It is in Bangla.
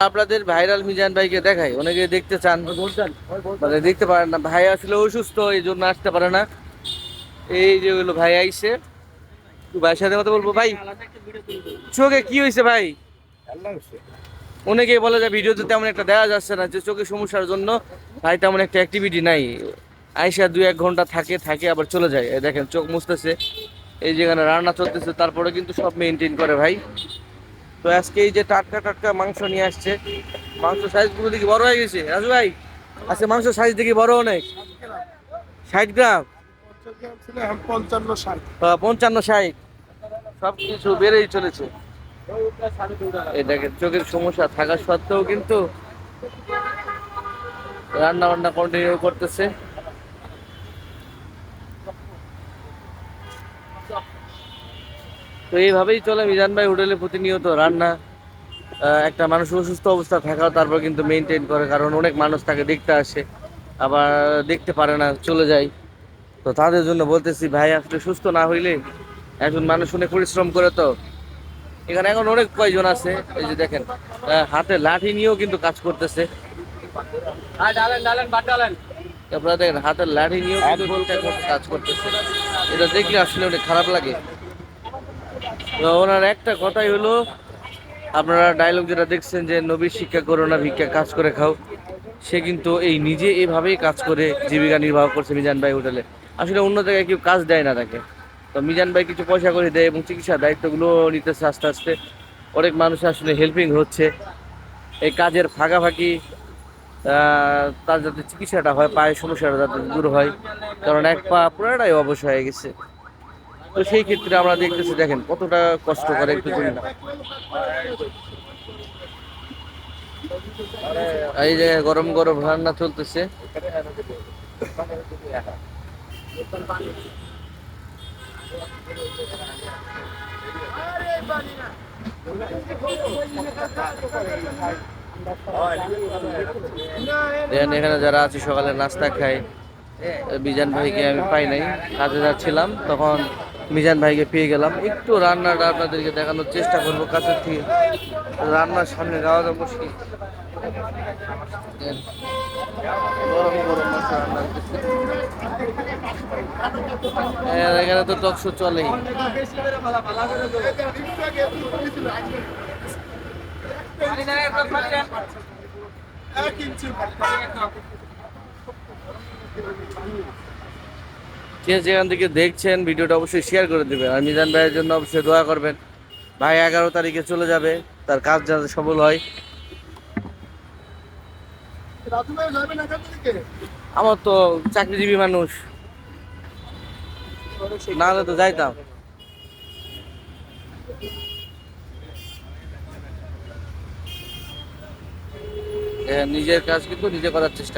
আপনাদের ভাইরাল মিজান ভাইকে দেখাই। অনেকে দেখতে চান। মানে দেখতে পারেন না। ভাই আসলে অসুস্থ এই জন্য আসতে পারে না। এই যে হলো ভাই একটু ভাইয়ের সাথে কথা বলব। ভাই, চোখে কি হয়েছে ভাই? অনেকে বলে যে ভিডিওতে তেমন একটা দেওয়া যাচ্ছে না, যে চোখের সমস্যার জন্য ভাই তেমন একটা অ্যাক্টিভিটি নাই। আইসা দুই এক ঘণ্টা থাকে থাকে, আবার চলে যায়। দেখেন, চোখ মুছতেছে। এই যেখানে রান্না চলতেছে, তারপরে কিন্তু সব মেনটেন করে ভাই। তো আজকে এই যে টাটকা টাটকা মাংস নিয়ে আসছে, মাংস সাইজগুলো দেখি বড় হয়ে গেছে। রাজু ভাই, আজকে মাংস সাইজ দেখি বড় অনেক। ষাট গ্রাম? পঞ্চান্ন ষাট। সব কিছু বেড়েই চলেছে। দেখেন, চোখের সমস্যা থাকা সত্ত্বেও কিন্তু রান্না বান্না কন্টিনিউ করতেছে। তো এইভাবেই চলে। মিজান ভাই হোটেলে প্রতিনিয়ত রান্না একটা মানুষ অসুস্থ অবস্থা থাকাও তারপর কিন্তু মেনটেন করে কারণ অনেক মানুষ তাকে দেখতে আসে আবার দেখতে পারে না চলে যায়। তো তাদের জন্য বলতেছি ভাই আসলে সুস্থ না হইলে একজন মানুষ অনেক পরিশ্রম করে তো। এখানে এখন অনেক কয়জন আছে এই যে দেখেন হাতে লাঠি নিয়েও কিন্তু কাজ করতেছে। আপনারা দেখেন হাতের লাঠি নিয়েও কিন্তু কাজ করতেছে। এটা দেখলে আসলে অনেক খারাপ লাগে। ওনার একটা কথাই হলো, আপনারা ডায়লগ যেটা দেখছেন যে নবীর শিক্ষা করো না, ভিক্ষা কাজ করে খাও। সে কিন্তু এই নিজে এভাবেই কাজ করে জীবিকা নির্বাহ করছে মিজান ভাই হোটেলে। আসলে অন্য জায়গায় কেউ কাজ দেয় না তাকে। তো মিজান ভাই কিছু পয়সা করে দেয় এবং চিকিৎসার দায়িত্বগুলো নিতেছে আস্তে আস্তে। অনেক মানুষ আসলে হেল্পিং হচ্ছে। এই কাজের ফাঁকাফাঁকি তার যাতে চিকিৎসাটা হয় পায়ের সমস্যাটা যাতে দূর হয়। কারণ এক পা পুরাটাই অবশ হয়ে গেছে। তো সেই ক্ষেত্রে আমরা দেখতেছি, দেখেন কতটা কষ্ট করে একটু এই জায়গায় গরম গরম রান্না চলতেছে। দেখেন এখানে যারা আছে সকালে নাস্তা খায় মিজান ভাইকে আমি পাই নাই, কাজে যাচ্ছিলাম, তখন মিজান ভাইকে পেয়ে গেলাম। একটু রান্নাটা আপনাদেরকে দেখানোর চেষ্টা করব কাছের থেকে। রান্নার সামনে যাওয়া যাব হইতেছে। হ্যাঁ, এখানে তো টকশো চলেই। যে যেখান থেকে দেখছেন ভিডিওটা অবশ্যই শেয়ার করে দেবেন। আর মিজান ভাইয়ের জন্য অবশ্যই দোয়া করবেন। ভাই এগারো তারিখে চলে যাবে তার কাজ যাতে সফল হয়। আমার তো চাকরিজীবী মানুষ। না হলে তো যাইতাম। নিজের কাজ কিন্তু নিজে করার চেষ্টা